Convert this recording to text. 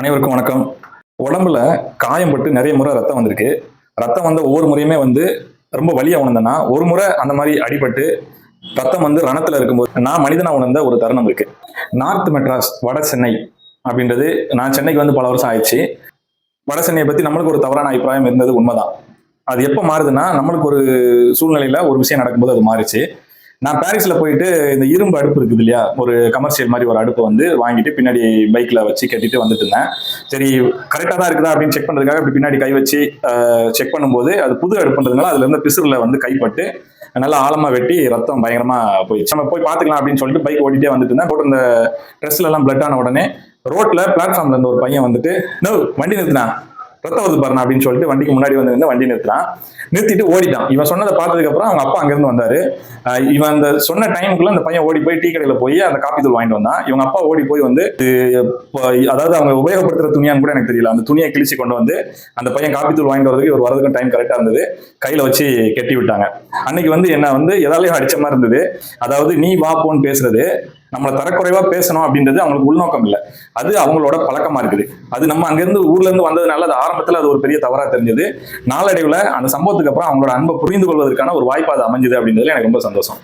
அனைவருக்கும் வணக்கம். உடம்புல காயம் பட்டு நிறைய முறை ரத்தம் வந்திருக்கு. ரத்தம் வந்த ஒவ்வொரு முறையுமே வந்து ரொம்ப வழியாக உணர்ந்தேன்னா ஒரு முறை அந்த மாதிரி அடிபட்டு ரத்தம் வந்து ரணத்தில் இருக்கும்போது நான் மனிதனாக உணர்ந்த ஒரு தருணம் இருக்கு. நார்த் மெட்ராஸ் வட சென்னை அப்படின்றது நான் சென்னைக்கு வந்து பல வருஷம் ஆயிடுச்சு. வட சென்னையை பற்றி நம்மளுக்கு ஒரு தவறான அபிப்பிராயம் இருந்தது உண்மைதான். அது எப்போ மாறுதுன்னா நம்மளுக்கு ஒரு சூழ்நிலையில் ஒரு விஷயம் நடக்கும்போது அது மாறிச்சு. நான் பாரிஸ்ல போயிட்டு இந்த இரும்பு அடுப்பு இருக்குது இல்லையா? ஒரு கமர்ஷியல் மாதிரி ஒரு அடுப்பை வந்து வாங்கிட்டு பின்னாடி பைக்ல வச்சு கட்டிட்டு வந்துட்டு இருந்தேன். சரி கரெக்டாக தான் இருக்குதா அப்படின்னு செக் பண்றதுக்காக அப்படி பின்னாடி கை வச்சு செக் பண்ணும்போது அது புது அடுப்புன்றதுனால அதுல இருந்து பிசுறுல வந்து கைப்பட்டு நல்லா ஆழமா வெட்டி ரத்தம் பயங்கரமா போயிடுச்சு. நம்ம போய் பார்த்துக்கலாம் அப்படின்னு சொல்லிட்டு பைக் ஓடிட்டே வந்துட்டு இருந்தேன். போட்டு இந்த ட்ரெஸ்ல எல்லாம் பிளட் ஆன உடனே ரோட்ல பிளாட்ஃபார்ம்ல இருந்த ஒரு பையன் வந்துட்டு நோ வண்டி நிறுத்தினா ரத்தம் வருது பாருண்ணா அப்படின்னு சொல்லிட்டு வண்டிக்கு முன்னாடி வந்து வந்து வண்டி நிறுத்தினான் நிறுத்திட்டு ஓடிட்டான். இவன் சொன்னதை பார்த்ததுக்கப்புறம் அவங்க அப்பா அங்கிருந்து வந்தாரு. இவன் அந்த சொன்ன டைமுக்குள்ள அந்த பையன் ஓடி போய் டீ கடையில் போய் அந்த காப்பி தூள் வாங்கிட்டு வந்தான். இவங்க அப்பா ஓடி போய் வந்து இப்போ, அதாவது அவங்க உபயோகப்படுத்துற துணியான்னு கூட எனக்கு தெரியல. அந்த துணியை கிழிச்சு கொண்டு வந்து அந்த பையன் காப்பி தூள் வாங்கிட்டு வரதுக்கு ஒரு வரதுக்கும் டைம் கரெக்டாக இருந்தது. கையில வச்சு கட்டி விட்டாங்க. அன்னைக்கு வந்து என்ன வந்து எதாலையும் அடிச்ச மாதிரி இருந்தது. அதாவது நீ வா போன்னு பேசுறது. நம்மளை தரக்குறைவா பேசணும் அப்படின்றது அவங்களுக்கு உள்நோக்கம் இல்லை. அது அவங்களோட பழக்கமா இருக்குது. அது நம்ம அங்கிருந்து ஊர்ல இருந்து வந்ததுனால அது ஆரம்பத்துல அது ஒரு பெரிய தவறா தெரிஞ்சது. நாளடைவுல அந்த சம்பவத்துக்கு அப்புறம் அவங்களோட அன்பை புரிந்து கொள்வதற்கான ஒரு வாய்ப்பு அது அமைஞ்சது அப்படின்றதுல எனக்கு ரொம்ப சந்தோஷம்.